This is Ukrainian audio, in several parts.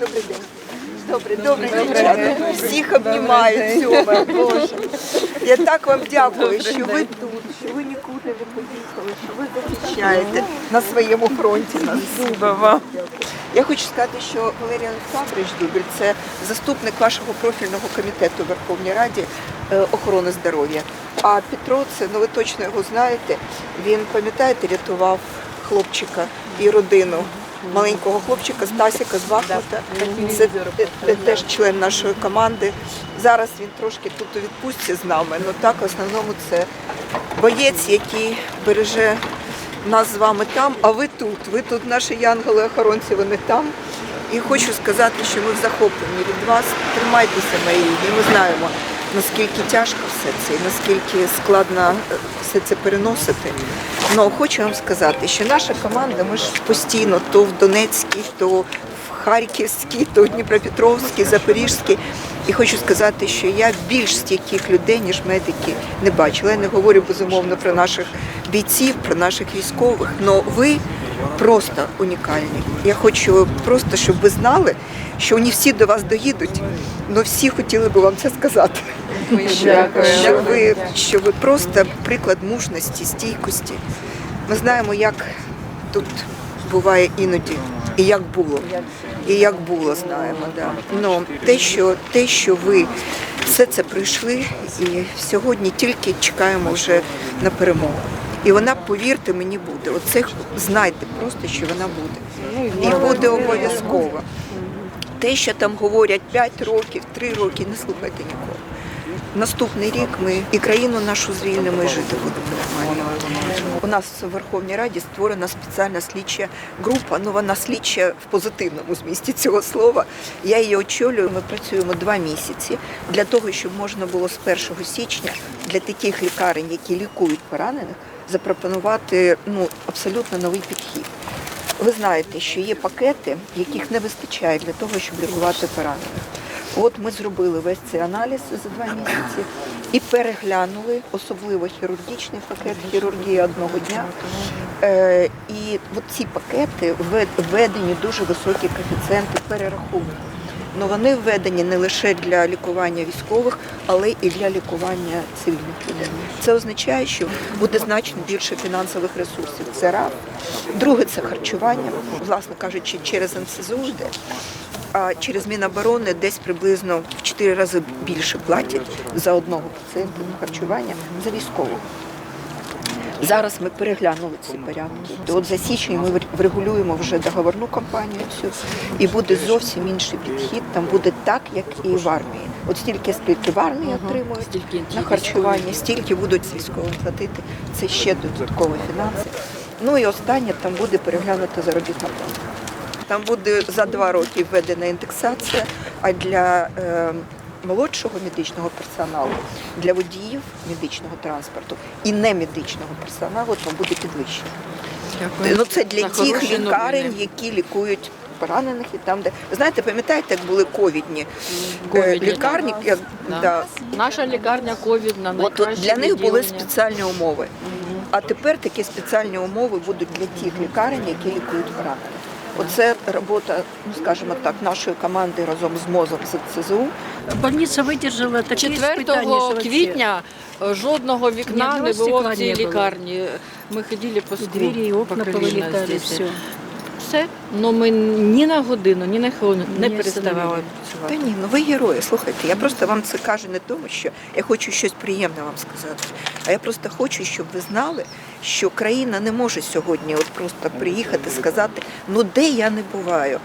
Добрий день. Добрий, добрий дівчата. Всіх обнімаю цьому, Боже. Я так вам дякую, що ви тут, що ви нікуди не поїхали, що ви захищаєте на своєму фронті нас. вам. Я хочу сказати, що Валерій Олександрович Дубіль це заступник вашого профільного комітету в Верховній Раді е, охорони здоров'я. А Петро, це ну ви точно його знаєте. Він пам'ятаєте, рятував хлопчика і родину. Маленького хлопчика Стасіка з Бахмута. Це те- те- теж член нашої команди. Зараз він трошки тут у відпустці з нами, але так в основному це боєць, який береже нас з вами там, а ви тут. Ви тут наші янголи-охоронці, вони там. І хочу сказати, що ми в захопленні від вас. Тримайтеся, мої. Ми знаємо, наскільки тяжко все це, і наскільки складно е, все це переносити. Ну хочу вам сказати, що наша команда, ми ж постійно то в Донецькій, то в Харківській, то в Дніпропетровській, Запорізькій. І хочу сказати, що я більш стійких людей, ніж медики, не бачила. Я не говорю безумовно про наших бійців, про наших військових. але ви просто унікальні. Я хочу просто, щоб ви знали, що не всі до вас доїдуть, але всі хотіли би вам це сказати. Що, що, ви, що ви просто приклад мужності, стійкості. Ми знаємо, як тут буває іноді, і як було. І як було, знаємо. Да. Ну, те, що, те, що ви все це пройшли, і сьогодні тільки чекаємо вже на перемогу. І вона, повірте, мені буде. Оце знайте просто, що вона буде. І буде обов'язково. Те, що там говорять 5 років, 3 роки, не слухайте нікого. Наступний рік ми і країну нашу звільнимо, і жити будемо нормально. У нас в Верховній Раді створена спеціальна слідча група. Ну вона слідча в позитивному змісті цього слова. Я її очолюю. Ми працюємо два місяці для того, щоб можна було з 1 січня для таких лікарень, які лікують поранених, запропонувати ну абсолютно новий підхід. Ви знаєте, що є пакети, яких не вистачає для того, щоб лікувати поранених. От ми зробили весь цей аналіз за два місяці і переглянули особливо хірургічний пакет хірургії одного дня. Е, і от ці пакети введені дуже високі коефіцієнти перерахунку. Ну вони введені не лише для лікування військових, але і для лікування цивільних людей. Це означає, що буде значно більше фінансових ресурсів. Це раз. Друге це харчування, власне кажучи, через НСЗУ йде. А через Міноборони десь приблизно в 4 рази більше платять за одного пацієнта на харчування за військового. Зараз ми переглянули ці порядки. От за січень ми врегулюємо вже договорну кампанію цю, і буде зовсім інший підхід. Там буде так, як і в армії. От стільки, скільки в армії отримують на харчування, стільки будуть військовим платити. Це ще додаткові фінанси. Ну і останнє там буде переглянута заробітна плата. Там буде за два роки введена індексація, а для е, молодшого медичного персоналу, для водіїв медичного транспорту і немедичного персоналу там буде підвищення. Ну це для За тих хороші лікарень, новини. які лікують поранених і там, де ви знаєте, пам'ятаєте, як були ковідні, е, Ковідні, лікарні? да. як- Да. да. Наша лікарня ковідна, От найкраще для них були відділення. спеціальні умови. А тепер такі спеціальні умови будуть для тих лікарень, які лікують поранених. Оце робота, ну скажімо так, нашої команди разом з МОЗом з ЦЗУ. Больниця видержала такі 4 испытания, що вообще. квітня е, жодного вікна Ні не було в цій лікарні. Ми ходили по І двері, і окна повилітали, здесь. все. Все. Ну ми ні на годину, ні на хвилину не Не переставали працювати. Та ні, ну ви герої. Слухайте, я просто вам це кажу не тому, що я хочу щось приємне вам сказати. А я просто хочу, щоб ви знали, що країна не може сьогодні от просто приїхати сказати, ну де я не буваю.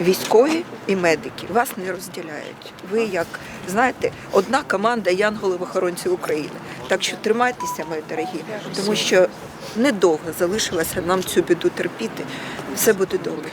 Військові і медики вас не розділяють. Ви як знаєте, одна команда янголів-охоронців України. Так що тримайтеся, мої дорогі, тому що недовго залишилося нам цю біду терпіти. Все буде добре.